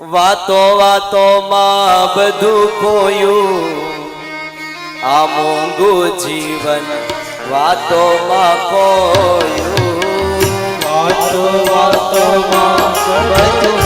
વાતો વાતોમાં બધું ખોયું. આ મોંઘું જીવન વાતોમાં ખોયું. વાતો વાતોમાં બધું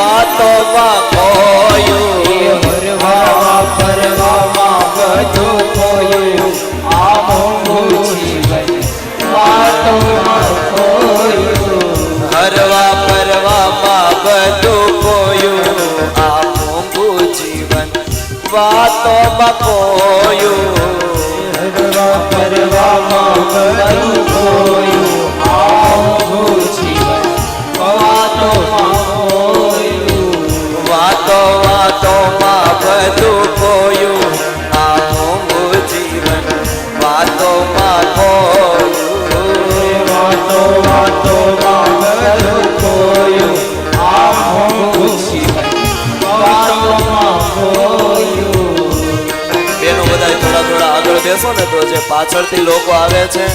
વાતોમાં ખોયું બેનો બધા થોડા થોડા આગળ બેસો ને તો જે પાછળથી લોકો આવે છે,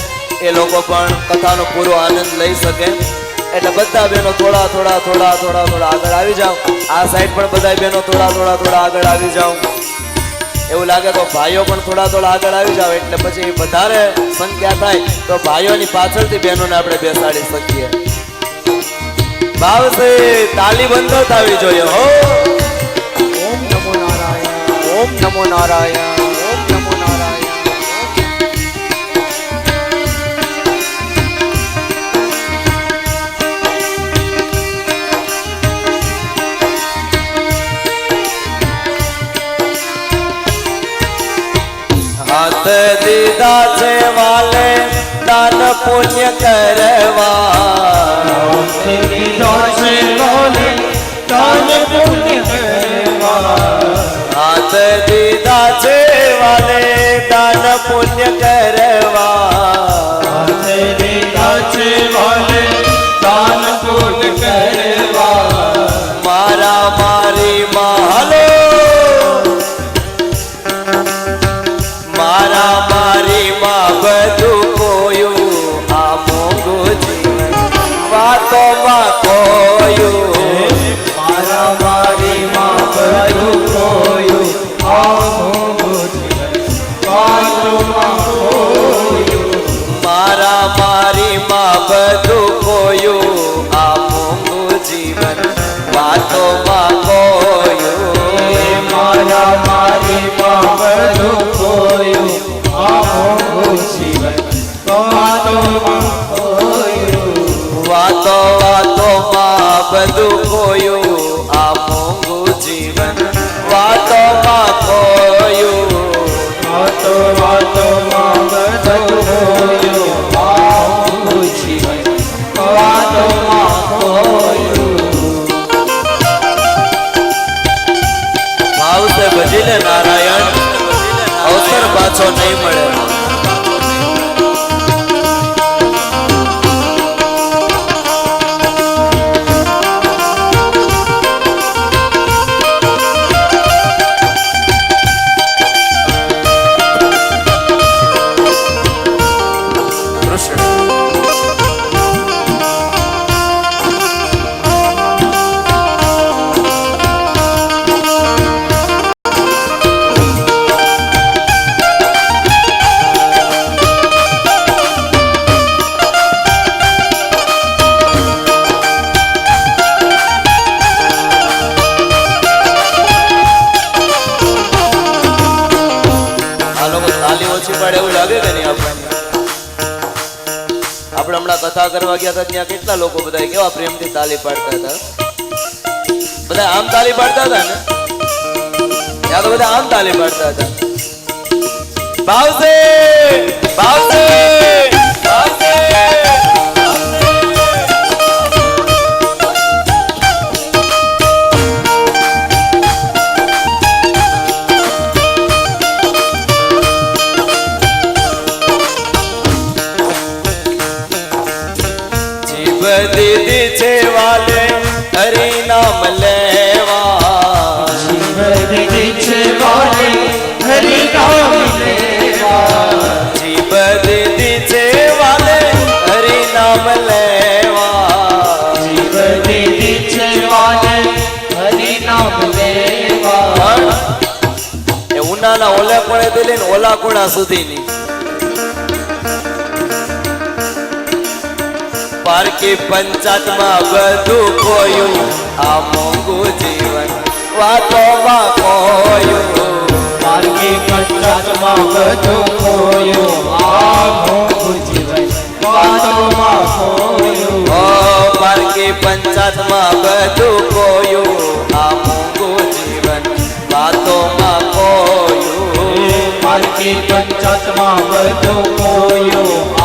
એ લોકો પણ કથાનો પૂરો આનંદ લઈ શકે. એટલે બધા બેનો થોડા થોડા થોડા થોડા થોડા આગળ આવી જાઓ. આ સાઈડ પણ બધા બેનો થોડા થોડા થોડા આગળ આવી જાઓ. એવું લાગે તો ભાઈઓ પણ થોડા થોડા આગળ આવી જાઓ, એટલે પછી વધારે સંખ્યા થાય તો ભાઈઓની પાછળથી બહેનોને આપણે બેસાડી શકીએ. ભાવશે તાલી બંધ થવી જોઈએ, હો. ઓમ નમો નારાયણ ઓમ નમો નારાયણ હાથ છે વાલે દાન પુણ્ય કરવા હાથ પુણ્ય કરવા નહીં મળે. કરવા ગયા હતા, ત્યાં કેટલા લોકો બધા કેવા પ્રેમથી તાલી પાડતા હતા? બધા આમ તાલી પાડતા હતા ને? ત્યાં તો બધા આમ તાલી પાડતા હતા. ભાવશે ભાવશે ભાવશે! દીદી છે વાલે હરી નામ લેવા જીવન છે વાલે હરિ નામ લેવા જીવ દીદી છે વાલે હરી નામ લેવા જીવન છે વાલે હરિ નામ લેવા પણ એ ઉનાના ઓલા થી લઈને ઓલા કોણા સુધીની પારકી પંચાયતમાં બધું ખોયું આ મોંઘું જીવન વાતોમાં ખોયું માર્ગે પંચાતમાં બધું ખોયું આ મોંઘું જીવન વાતોમાં ખોયું ઓ પારકી પંચાયતમાં બધું ખોયું આ મોંઘું જીવન વાતોમાં ખોયું માર્ગે પંચાતમાં બધું ખોયું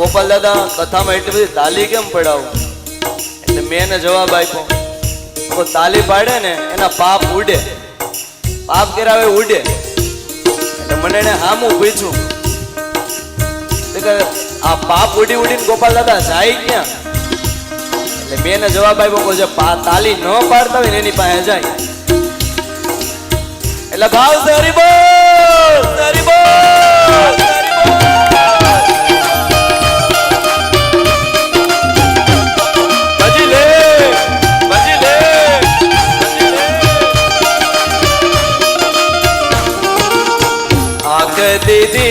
ગોપાલ દાદા કથામાં એટલી બધી તાલી કેમ પડાવું? એટલે મેં એને જવાબ આપ્યો. તાલી પાડે ને એના પાપ ઉડે. પાપ કરાવે ઉડે. એટલે મને એને હામું પૂછ્યું. આ પાપ ઉડી ઉડીને ગોપાલ દાદા જાય ક્યાં? એટલે મેં એને જવાબ આપ્યો જે તાલી ન પાડતા હોય ને એની પાસે જાય. એટલે ભાવ હરિબોલ હરિબોલ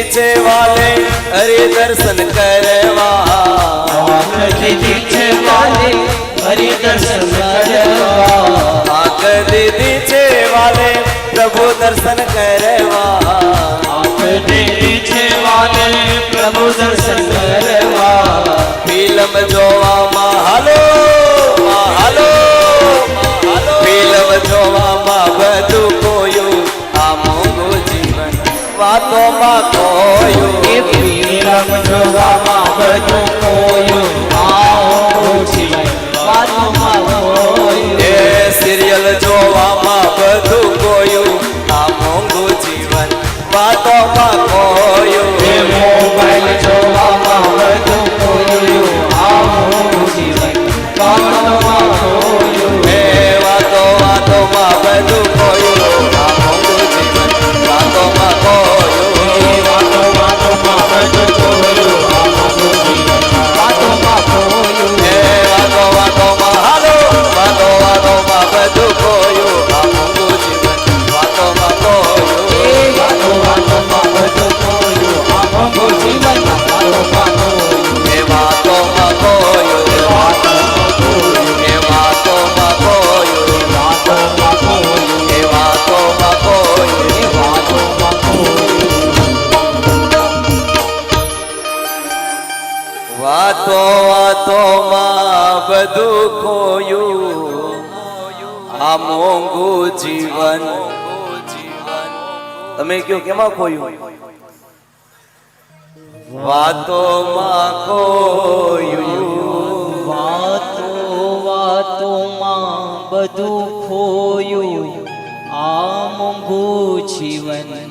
દીધી છે વાલે હરિ દર્શન કરવા દીદી છે વાલે હરિ દર્શન કરવા આંખ દીધી છે વાલે પ્રભુ દર્શન કરવા આંખ દીદી છે વાલે પ્રભુ દર્શન કરવા ફિલ્મ જોવામાં હાલો માં હાલો હાલો ફિલ્મ જોવામાં બધું કોયું આ મોંઘું જીવન વાતોમાં કોયું એ ફિલ્મ જોવામાં બધું ખોયું જીવન તમે કયો, કેમાં ખોયું? વાતોમાં ખોયું. વાતો વાતોમાં બધું ખોયું. આમ ભૂ જીવન.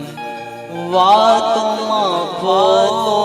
વાતોમાં વાતો